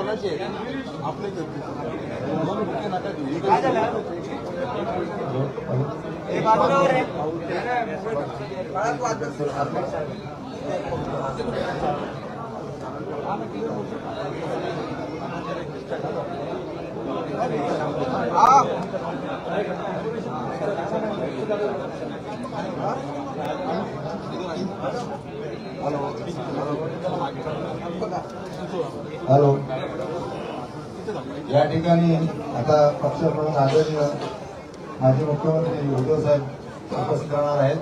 कोणाचे आहेत. आपलेच आहेत ते. दोन बुके नका देऊ. हॅलो. हॅलो या ठिकाणी आता पक्षप्रमुख आदरणीय माजी मुख्यमंत्री उद्धव साहेब उपस्थित राहणार आहेत.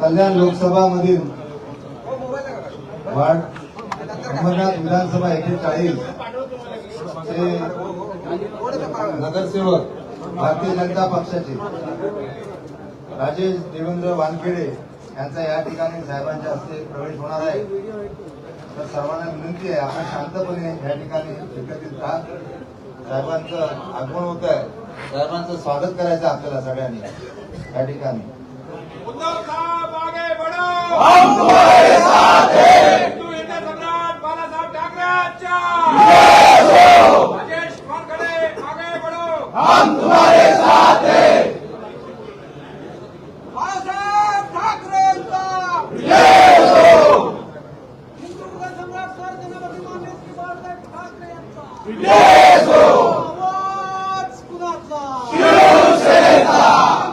कल्याण लोकसभामधील वार्ड अंबरनाथ विधानसभा एकशे चाळीस ते नगरसेवक भारतीय जनता पक्षाचे राजेश देवेंद्र वानखेडे यांचा या ठिकाणी साहेबांच्या हस्ते प्रवेश होणार आहे. तर सर्वांना विनंती आहे आपण शांतपणे या ठिकाणी एकत्रित राहा. साहेबांचं आगमन होत आहे. साहेबांचं स्वागत करायचं आपल्याला सगळ्यांनी या ठिकाणी आगे बढ़ो हम तुम्हारे साथ हैं हिंदू हिंदू सम्राट बाला साहब ठाकरेंच्या राजेश वानखडे आगे बढ़ो हम तुम्हारे साथ हैं बाळासाहेब ठाकरेंचा हिंदू मुघल सम्राट सर छत्रपती मान्य श्री बाळासाहेब ठाकरे यांचा आवाज कुणाचा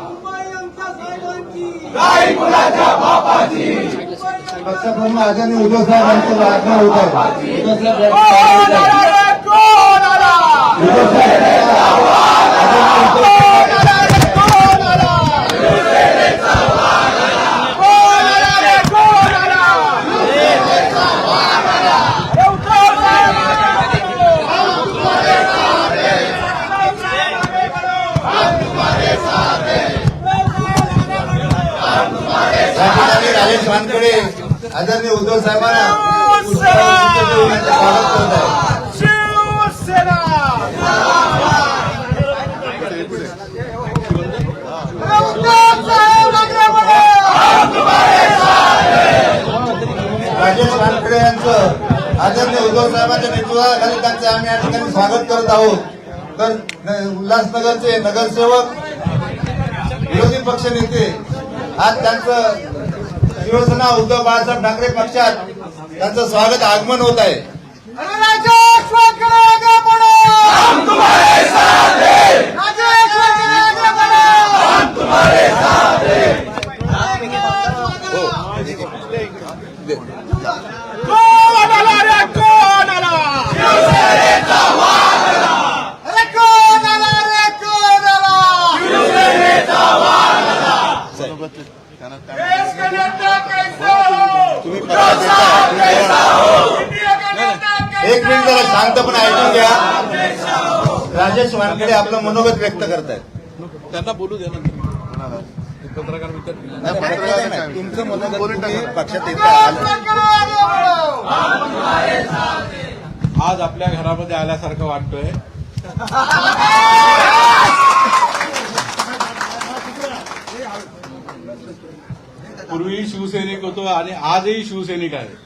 मुंबई आमच्या साहेबांची पक्षप्रमुख आदरणीय उद्धव साहेबांचं वाटणं होत आहे हो, हो, उद्धव साहेब या ठिकाणी उद्धव साहेब या ठिकाणी राजेश वानकडे आदरणीय उद्धव साहेबांना स्वागत करत आहे राजेश वानखडे यांचं आदरणीय उद्धव साहेबांच्या नेतृत्वाखाली त्यांचे आम्ही या ठिकाणी स्वागत करत आहोत. तर उल्हासनगरचे नगरसेवक विरोधी पक्ष नेते आज त्यांचं शिवसेना उद्धव बाळासाहेब ठाकरे पक्षात त्यांचं स्वागत आगमन होत आहे. राजेश वानखडे आगे बढ़ो हम तुम्हारे साथ हैं राजेश वानखडे आगे बढ़ो हम तुम्हारे साथ हैं कोण आला रे कोण आला शिवसेनेचा वाघ आला अरे कोण आला रे कोण आला शिवसेनेचा वाघ आला देश का नेता कैसा हो उद्धव साहब कैसा हो इंडिया का नेता कैसा एक जरा शांतपणे ऐकून घ्या. राजेश वानखेडे आपलं मनोगत व्यक्त करतायत. त्यांना बोलू द्या ना पत्रकार विचारतील नाही, पत्रकार नाही. तुमचं मनोगत तुम्ही पक्षात येता राजेश वानखडे आगे बढ़ो आज आपल्या घरामध्ये आल्यासारखं वाटतोय. पूर्वी शिवसैनिक होतो आणि आजही शिवसैनिक आहे.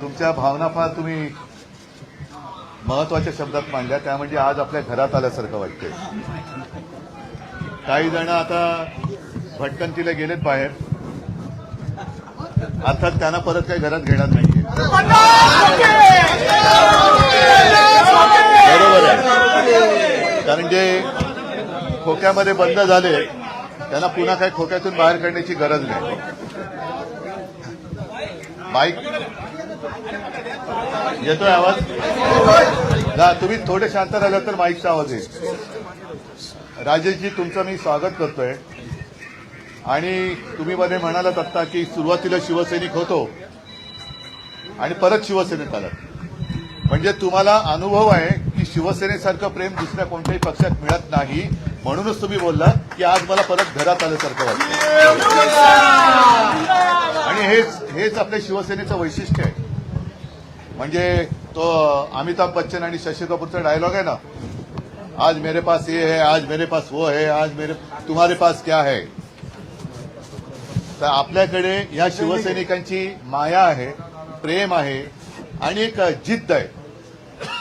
तुमच्या भावना फार तुम्ही महत्त्वाच्या शब्दात मांडल्या त्या म्हणजे आज आपल्या घरात आल्यासारखं वाटतंय. काही जण आता भटकंतीला गेलेत बाहेर. अर्थात त्यांना परत काही घरात घेणार नाहीये. बरोबर आहे. कारण जे खोक्यामध्ये बंद झाले त्यांना पुन्हा काही खोक्यातून बाहेर काढण्याची गरज नाही. बाईक येतोय आवाज? ना तुम्ही थोडे शांत राहिलं तर माईकचा आवाज येईल. राजेशजी तुमचं मी स्वागत करतोय. आणि तुम्ही मध्ये म्हणालात आत्ता की सुरुवातीला शिवसैनिक होतो आणि परत शिवसेनेत आलात. म्हणजे तुम्हाला अनुभव आहे की शिवसेनेसारखं प्रेम दुसऱ्या कोणत्याही पक्षात मिळत नाही. म्हणूनच तुम्ही बोलला की आज मला परत घरात आल्यासारखं वाटतं आणि हेच हेच आपल्या शिवसेनेचं वैशिष्ट्य आहे. म्हणजे तो अमिताभ बच्चन आणि शशी कपूरचा डायलॉग आहे ना आज मेरे पास ये है आज मेरे पास वो है आज मेरे तुम्हारे पास क्या है? तर आपल्याकडे या शिवसैनिकांची माया आहे प्रेम आहे आणि एक जिद्द आहे.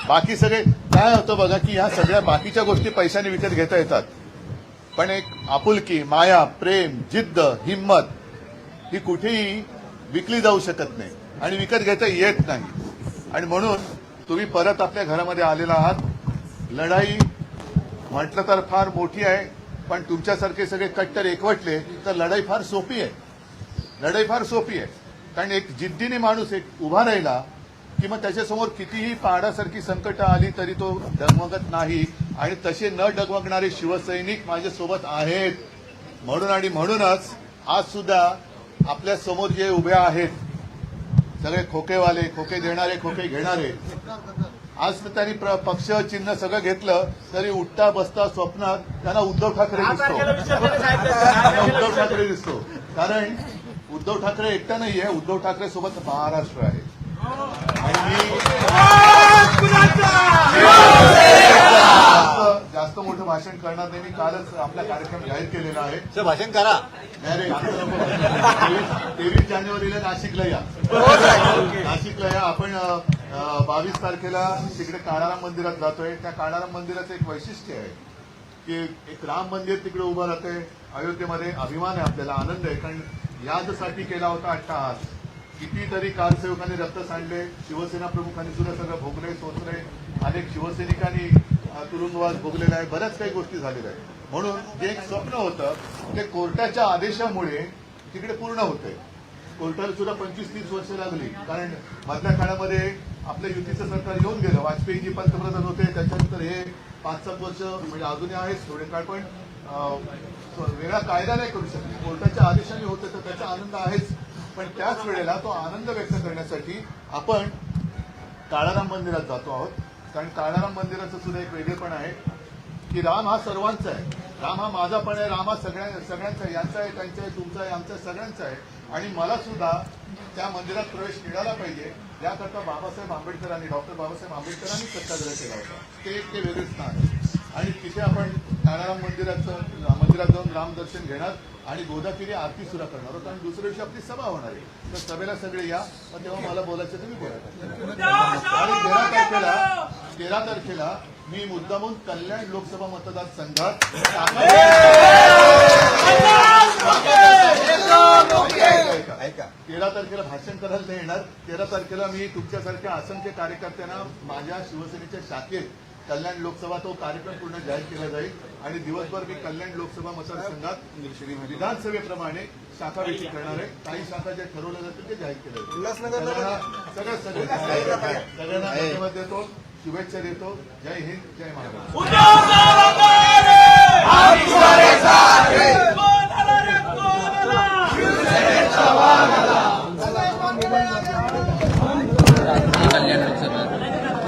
बाकी सगळे काय होतं बघा की ह्या सगळ्या बाकीच्या गोष्टी पैशाने विकत घेता येतात. पण एक आपुलकी माया प्रेम जिद्द हिंमत ही कुठेही विकली जाऊ शकत नाही आणि विकत घेता येत नाही. आणि म्हणून तुम्ही परत आपल्या घरामध्ये आलेला आहात. लढाई म्हटलं तर फार मोठी आहे पण तुमच्यासारखे सगळे कट्टर एकवटले तर लढाई फार सोपी आहे. लढाई फार सोपी आहे. कारण एक जिद्दीने माणूस एक उभा राहिला की मग त्याच्यासमोर कितीही पहाडासारखी संकट आली तरी तो डगमगत नाही आणि तसे न डगमगणारे शिवसैनिक माझ्यासोबत आहेत. म्हणून आणि म्हणूनच आज सुद्धा आपल्यासमोर जे उभे आहेत सगळे खोकेवाले खोके देणारे खोके घेणारे आज तर त्यांनी पक्ष चिन्ह सगळं घेतलं तरी उठता बसता स्वप्नात त्यांना उद्धव ठाकरे दिसतो. त्यांना उद्धव ठाकरे दिसतो. कारण उद्धव ठाकरे एकटा नाहीये उद्धव ठाकरे सोबत महाराष्ट्र आहे. मी जास्त मोठं भाषण करणार नाही. मी कालच आपला कार्यक्रम जाहीर केलेला आहे. भाषण करा. तेवीस जानेवारीला नाशिकला या. नाशिकला या. आपण बावीस तारखेला तिकडे काळाराम मंदिरात जातोय. त्या काळाराम मंदिराचं एक वैशिष्ट्य आहे की एक राम मंदिर तिकडे उभं राहतंय. अयोध्येमध्ये अभिमान आहे आपल्याला आनंद आहे. कारण यादसाठी केला होता अट्टहास. कितीतरी कारसेवकांनी रक्त सांडले शिवसेना प्रमुखांनी सुद्धा सगळं भोगले सोसले. अनेक शिवसैनिकांनी तुरुंगवास भोगलेला आहे. बऱ्याच काही गोष्टी झालेल्या आहेत. म्हणून जे एक स्वप्न होतं ते कोर्टाच्या आदेशामुळे तिकडे पूर्ण होते कोर्टाला सुद्धा पंचवीस तीस वर्ष लागली. कारण मधल्या काळामध्ये आपल्या युतीचं सरकार येऊन गेलं. वाजपेयीजी पंतप्रधान होते त्याच्यानंतर हे पाच सात वर्ष म्हणजे अजूनही आहेच थोडे काळ पण वेगळा कायदा नाही करू शकत कोर्टाच्या आदेशाने होते तर त्याचा आनंद आहेच. पण त्याच वेळेला तो आनंद व्यक्त करण्यासाठी आपण काळाराम मंदिरात जातो आहोत. कारण काळाराम मंदिराचं सुद्धा एक वेगळेपण आहे की राम हा सर्वांचा आहे. राम हा माझा पण आहे राम हा सगळ्या सगळ्यांचा आहे. यांचा आहे त्यांचा आहे तुमचा आहे आमचा सगळ्यांचा आहे. आणि मला सुद्धा त्या मंदिरात प्रवेश मिळाला पाहिजे याकरता बाबासाहेब आंबेडकरांनी डॉक्टर बाबासाहेब आंबेडकरांनी सत्याग्रह केला होता. ते एक ते वेगळे स्थान आहे. आणि तिथे आपण काळाराम मंदिराचं मंदिरात जाऊन रामदर्शन घेणार आणि गोदाकिरी आरती सुद्धा करणार आहोत. आणि दुसऱ्या दिवशी आपली सभा होणार आहे. तर सभेला सगळे या. पण तेव्हा मला बोलायचं तुम्ही बोला. आणि तेरा तारखेला तेरा तारखेला मी मुद्दामून कल्याण लोकसभा मतदारसंघात तेरा तारखेला भाषण करायला नाही येणार. तेरा तारखेला मी तुमच्यासारख्या असंख्य कार्यकर्त्यांना माझ्या शिवसेनेच्या शाखेत कल्याण लोकसभा तो कार्यक्रम पूर्ण जाहीर केला जाईल आणि दिवसभर मी कल्याण लोकसभा मतदारसंघात विधानसभेप्रमाणे शाखा वेची करणार आहे. काही शाखा जे ठरवल्या जातील ते जाहीर केलं जाईल उल्हासनगरला सगळ्यांना- सगळं सगळं सगळ्यांना धन्यवाद देतो. शुभेच्छा देतो. जय हिंद जय महाराष्ट्र.